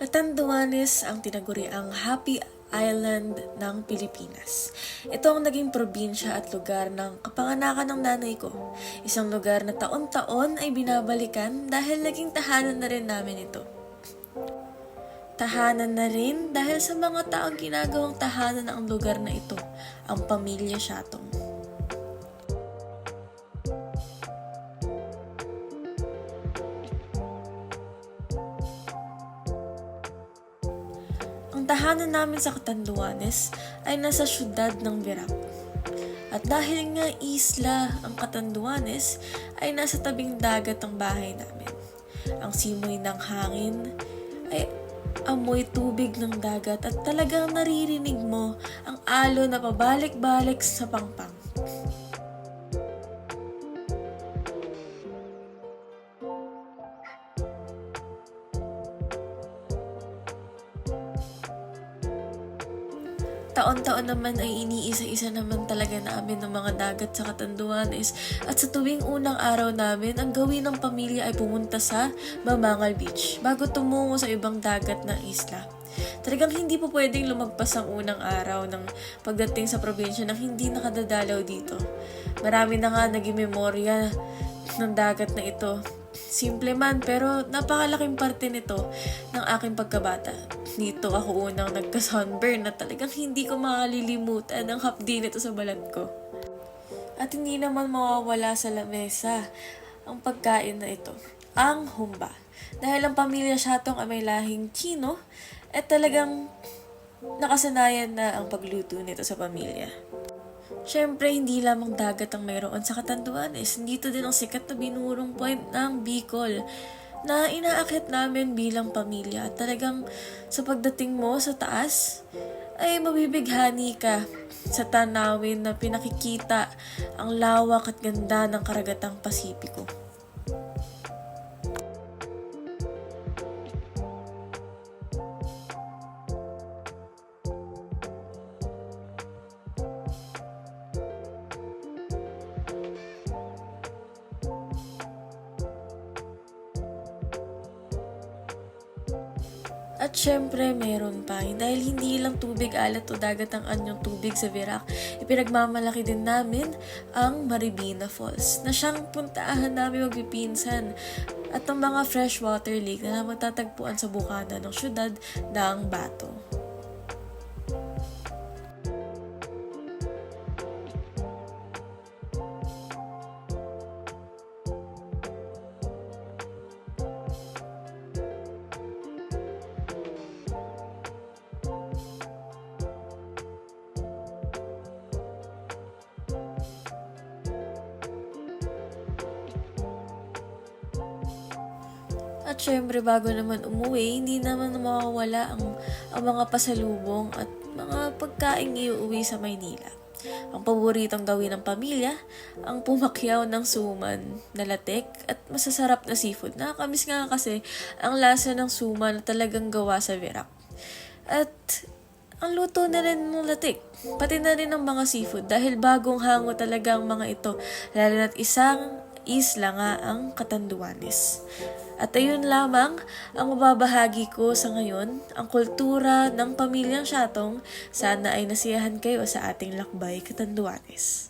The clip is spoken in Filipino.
Catanduanes ang tinaguriang Happy Island ng Pilipinas. Ito ang naging probinsya at lugar ng kapanganakan ng nanay ko. Isang lugar na taon-taon ay binabalikan dahil naging tahanan na rin namin ito. Tahanan na rin dahil sa mga taong ginagawang tahanan ang lugar na ito, ang pamilya Shatong. Tahanan namin sa Catanduanes ay nasa syudad ng Virac. At dahil nga isla ang Catanduanes, ay nasa tabing dagat ang bahay namin. Ang simoy ng hangin ay amoy tubig ng dagat at talagang naririnig mo ang alo na pabalik-balik sa pangpang. Taon-taon naman ay iniisa-isa naman talaga namin ng mga dagat sa Catanduanes at sa tuwing unang araw namin, ang gawin ng pamilya ay pumunta sa Mamangal Beach bago tumungo sa ibang dagat ng isla. Talagang hindi po pwedeng lumagpas ang unang araw ng pagdating sa probinsya nang hindi nakadadalaw dito. Marami na nga naging memorya ng dagat na ito. Simple man pero napakalaking parte nito ng aking pagkabata. Dito ako unang nagka-sunburn na talagang hindi ko makalilimutan ang hapdi nito sa balat ko. At hindi naman mawawala sa lamesa ang pagkain na ito, ang humba. Dahil ang pamilya Shatong ay may lahing Chino, at talagang nakasanayan na ang pagluto nito sa pamilya. Siyempre, hindi lamang dagat ang mayroon sa Catanduanes. Dito din ang sikat na binurong point ng Bicol na inaakit namin bilang pamilya. At talagang sa pagdating mo sa taas, ay mabibighani ka sa tanawin na pinakikita ang lawak at ganda ng karagatang Pasipiko. At syempre, meron pa. Dahil hindi lang tubig, alat o dagat ang anyong tubig sa Virac, ipinagmamalaki din namin ang Maribina Falls, na siyang puntahan namin magpipinsan at ang mga freshwater lake na magtatagpuan sa bukana ng syudad ng Bato. At syempre, bago naman umuwi, hindi naman mawawala ang, ang mga pasalubong at mga pagkain iuwi sa Maynila. Ang paboritong gawin ng pamilya, ang pumakyaw ng suman na latek at masasarap na seafood. Nakakamiss nga kasi ang lasa ng suman na talagang gawa sa Virac. At ang luto na rin ng latik, pati na rin ng mga seafood dahil bagong hango talaga ang mga ito, lalo na't isang isla nga ang Catanduanes. At ayun lamang ang mababahagi ko sa ngayon, ang kultura ng pamilyang Shatong. Sana ay nasiyahan kayo sa ating lakbay Catanduanes.